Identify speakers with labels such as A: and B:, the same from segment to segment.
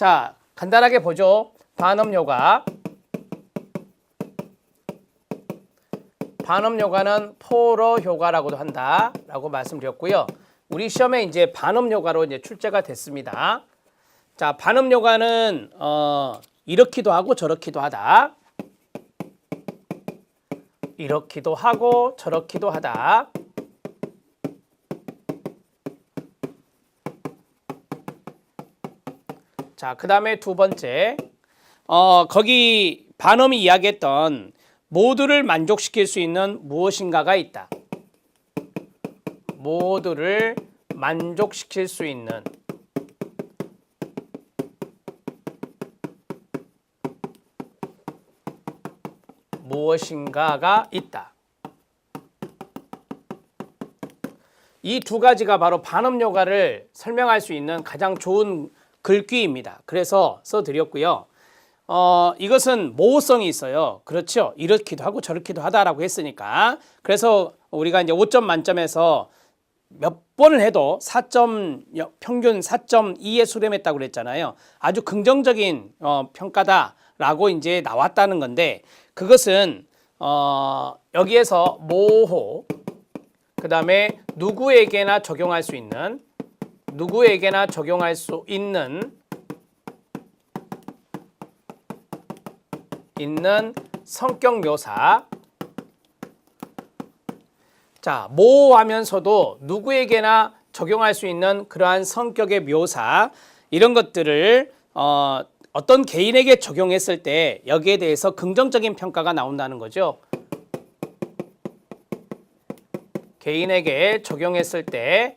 A: 자, 간단하게 보죠. 반음 효과. 반음 효과는 포로 효과라고도 한다라고 말씀드렸고요. 우리 시험에 이제 반음 효과로 이제 출제가 됐습니다. 자, 반음 효과는 어, 이렇기도 하고 저렇기도 하다. 이렇기도 하고 저렇기도 하다. 자, 그 다음에 두 번째. 어, 거기 반음이 이야기했던 모두를 만족시킬 수 있는 무엇인가가 있다. 모두를 만족시킬 수 있는 무엇인가가 있다. 이 두 가지가 바로 반음 효과를 설명할 수 있는 가장 좋은 글귀입니다. 그래서 써드렸고요. 어, 이것은 모호성이 있어요. 그렇죠. 이렇기도 하고 저렇기도 하다라고 했으니까. 그래서 우리가 이제 5점 만점에서 몇 번을 해도 4점 평균 4.2에 수렴했다고 그랬잖아요. 아주 긍정적인 어, 평가다라고 이제 나왔다는 건데 그것은 어, 여기에서 모호 그 다음에 누구에게나 적용할 수 있는 누구에게나 적용할 수 있는 있는 성격 묘사 자, 모호하면서도 누구에게나 적용할 수 있는 그러한 성격의 묘사 이런 것들을 어, 어떤 개인에게 적용했을 때 여기에 대해서 긍정적인 평가가 나온다는 거죠. 개인에게 적용했을 때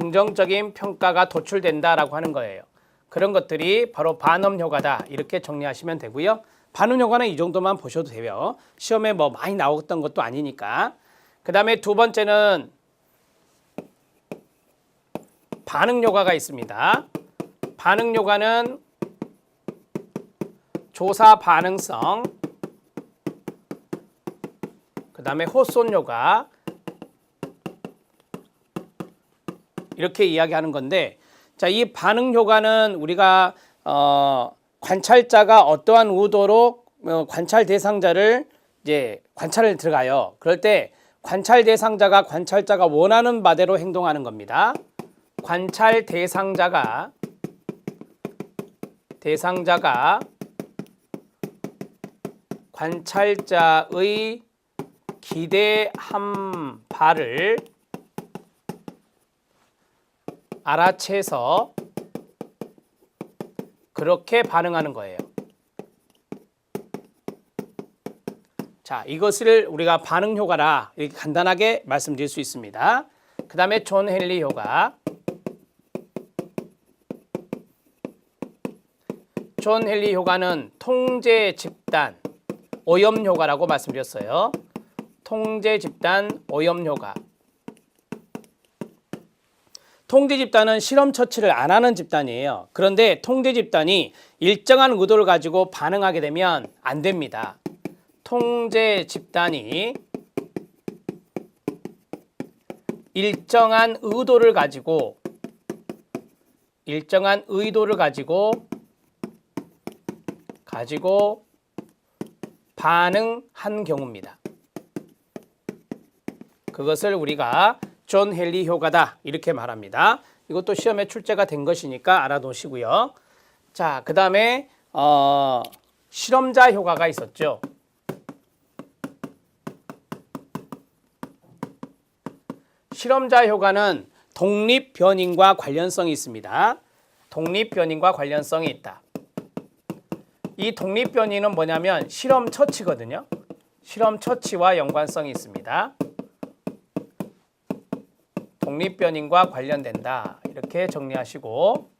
A: 긍정적인 평가가 도출된다라고 하는 거예요. 그런 것들이 바로 반음 효과다 이렇게 정리하시면 되고요. 반음 효과는 이 정도만 보셔도 돼요. 시험에 뭐 많이 나왔던 것도 아니니까. 그 다음에 두 번째는 반응 효과가 있습니다. 반응 효과는 조사 반응성, 그 다음에 호손 효과 이렇게 이야기하는 건데 자, 이 반응 효과는 우리가 어, 관찰자가 어떠한 의도로 어, 관찰 대상자를 이제 관찰을 들어가요. 그럴 때 관찰 대상자가 관찰자가 원하는 바대로 행동하는 겁니다. 관찰 대상자가 대상자가 관찰자의 기대한 바를 알아채서 그렇게 반응하는 거예요. 자, 이것을 우리가 반응 효과라 이렇게 간단하게 말씀드릴 수 있습니다. 그 다음에 존 헨리 효과. 존 헨리 효과는 통제 집단 오염 효과라고 말씀드렸어요. 통제 집단 오염 효과. 통제 집단은 실험 처치를 안 하는 집단이에요. 그런데 통제 집단이 일정한 의도를 가지고 반응하게 되면 안 됩니다. 통제 집단이 일정한 의도를 가지고 일정한 의도를 가지고 가지고 반응한 경우입니다. 그것을 우리가 존 헨리 효과다 이렇게 말합니다. 이것도 시험에 출제가 된 것이니까 알아두시고요. 자, 그 다음에 어, 실험자 효과가 있었죠. 실험자 효과는 독립 변인과 관련성이 있습니다. 독립 변인과 관련성이 있다. 이 독립 변인은 뭐냐면 실험 처치거든요. 실험 처치와 연관성이 있습니다. 독립 변인과 관련된다. 이렇게 정리하시고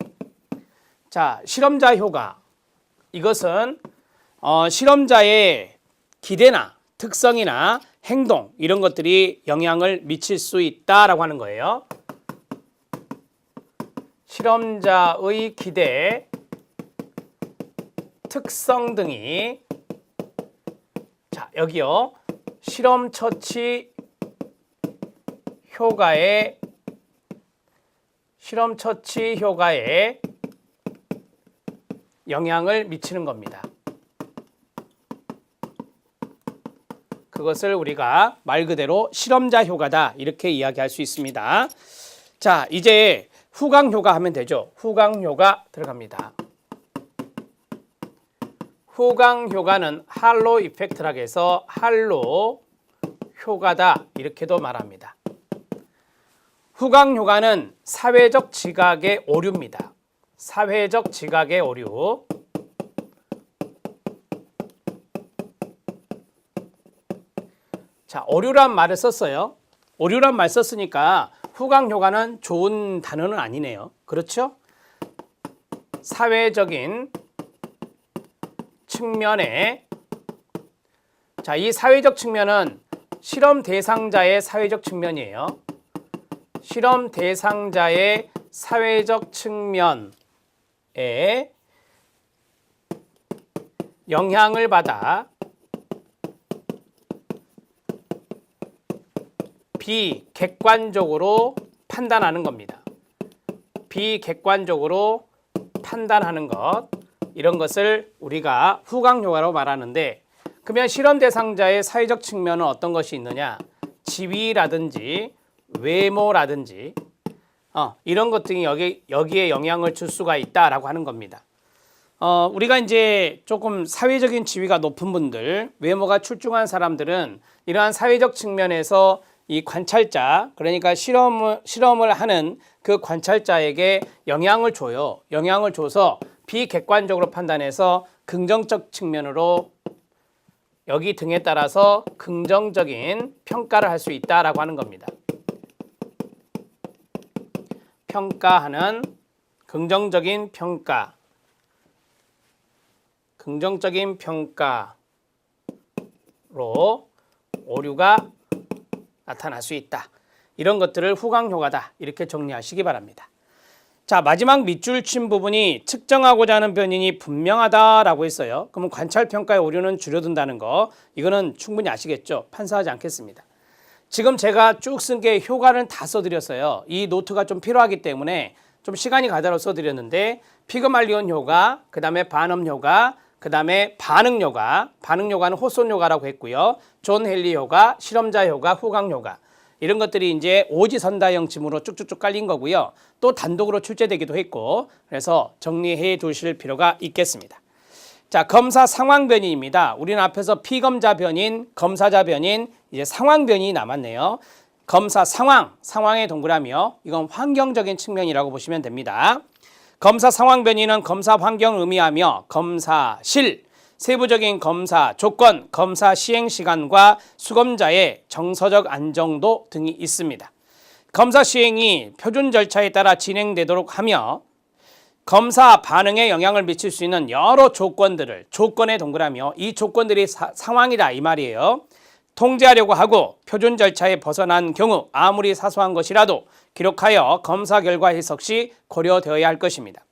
A: 자, 실험자 효과. 이것은 어, 실험자의 기대나 특성이나 행동 이런 것들이 영향을 미칠 수 있다라고 하는 거예요. 실험자의 기대, 특성 등이 자, 여기요. 실험 처치 효과의 실험 처치 효과에 영향을 미치는 겁니다. 그것을 우리가 말 그대로 실험자 효과다 이렇게 이야기할 수 있습니다. 자, 이제 후광 효과 하면 되죠. 후광 효과 들어갑니다. 후광 효과는 할로 이펙트라고 해서 할로 효과다 이렇게도 말합니다. 후광 효과는 사회적 지각의 오류입니다. 사회적 지각의 오류. 자, 오류란 말을 썼어요. 오류란 말 썼으니까 후광 효과는 좋은 단어는 아니네요. 그렇죠? 사회적인 측면에 자, 이 사회적 측면은 실험 대상자의 사회적 측면이에요. 실험 대상자의 사회적 측면에 영향을 받아 비객관적으로 판단하는 겁니다. 비객관적으로 판단하는 것 이런 것을 우리가 후광 효과로 말하는데 그러면 실험 대상자의 사회적 측면은 어떤 것이 있느냐? 지위라든지 외모라든지 어, 이런 것들이 여기 여기에 영향을 줄 수가 있다라고 하는 겁니다. 어, 우리가 이제 조금 사회적인 지위가 높은 분들, 외모가 출중한 사람들은 이러한 사회적 측면에서 이 관찰자, 그러니까 실험을, 실험을 하는 그 관찰자에게 영향을 줘요. 영향을 줘서 비객관적으로 판단해서 긍정적 측면으로 여기 등에 따라서 긍정적인 평가를 할 수 있다라고 하는 겁니다. 평가하는 긍정적인 평가. 긍정적인 평가로 오류가 나타날 수 있다. 이런 것들을 후광 효과다. 이렇게 정리하시기 바랍니다. 자, 마지막 밑줄 친 부분이 측정하고자 하는 변인이 분명하다라고 했어요. 그러면 관찰 평가의 오류는 줄여든다는 거. 이거는 충분히 아시겠죠? 판사하지 않겠습니다. 지금 제가 쭉 쓴 게 효과는 다 써드렸어요. 이 노트가 좀 필요하기 때문에 좀 시간이 가더라도 써드렸는데 피그말리온 효과, 그 다음에 반음 효과, 그 다음에 반응 효과, 반응 효과는 호손 효과라고 했고요. 존 헨리 효과, 실험자 효과, 후광 효과. 이런 것들이 이제 오지선다형 지문으로 쭉쭉쭉 깔린 거고요. 또 단독으로 출제되기도 했고 그래서 정리해 두실 필요가 있겠습니다. 자, 검사 상황 변인입니다. 우리는 앞에서 피검자 변인, 검사자 변인, 이제 상황 변인이 남았네요. 검사 상황, 상황의 동그라미요. 이건 환경적인 측면이라고 보시면 됩니다. 검사 상황 변이는 검사 환경을 의미하며 검사실, 세부적인 검사 조건, 검사 시행 시간과 수검자의 정서적 안정도 등이 있습니다. 검사 시행이 표준 절차에 따라 진행되도록 하며 검사 반응에 영향을 미칠 수 있는 여러 조건들을 조건에 동그라며 이 조건들이 사, 상황이다 이 말이에요. 통제하려고 하고 표준 절차에 벗어난 경우 아무리 사소한 것이라도 기록하여 검사 결과 해석 시 고려되어야 할 것입니다.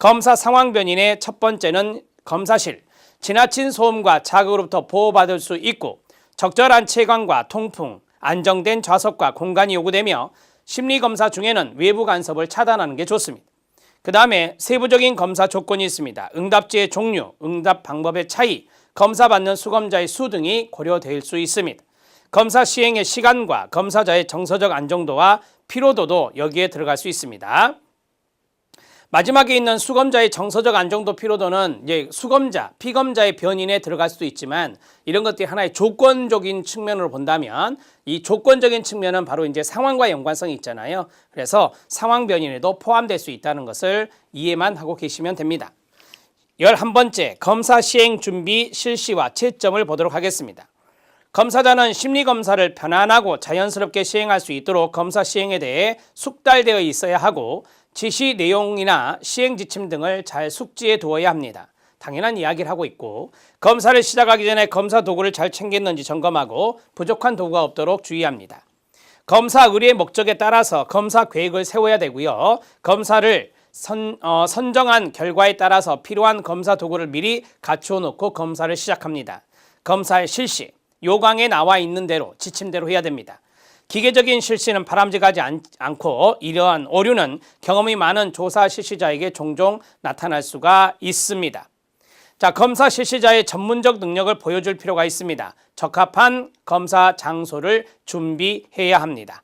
A: 검사 상황 변인의 첫 번째는 검사실, 지나친 소음과 자극으로부터 보호받을 수 있고 적절한 채광과 통풍, 안정된 좌석과 공간이 요구되며 심리 검사 중에는 외부 간섭을 차단하는 게 좋습니다. 그 다음에 세부적인 검사 조건이 있습니다. 응답지의 종류, 응답 방법의 차이, 검사받는 수검자의 수 등이 고려될 수 있습니다. 검사 시행의 시간과 검사자의 정서적 안정도와 피로도도 여기에 들어갈 수 있습니다. 마지막에 있는 수검자의 정서적 안정도 피로도는 이제 수검자, 피검자의 변인에 들어갈 수도 있지만 이런 것들이 하나의 조건적인 측면으로 본다면 이 조건적인 측면은 바로 이제 상황과 연관성이 있잖아요. 그래서 상황 변인에도 포함될 수 있다는 것을 이해만 하고 계시면 됩니다. 열한 번째 검사 시행 준비 실시와 채점을 보도록 하겠습니다. 검사자는 심리 검사를 편안하고 자연스럽게 시행할 수 있도록 검사 시행에 대해 숙달되어 있어야 하고 지시 내용이나 시행 지침 등을 잘 숙지해 두어야 합니다. 당연한 이야기를 하고 있고 검사를 시작하기 전에 검사 도구를 잘 챙겼는지 점검하고 부족한 도구가 없도록 주의합니다. 검사 의뢰의 목적에 따라서 검사 계획을 세워야 되고요. 검사를 선, 어, 선정한 결과에 따라서 필요한 검사 도구를 미리 갖추어 놓고 검사를 시작합니다. 검사의 실시, 요강에 나와 있는 대로 지침대로 해야 됩니다. 기계적인 실시는 바람직하지 않, 않고 이러한 오류는 경험이 많은 조사 실시자에게 종종 나타날 수가 있습니다. 자, 검사 실시자의 전문적 능력을 보여줄 필요가 있습니다. 적합한 검사 장소를 준비해야 합니다.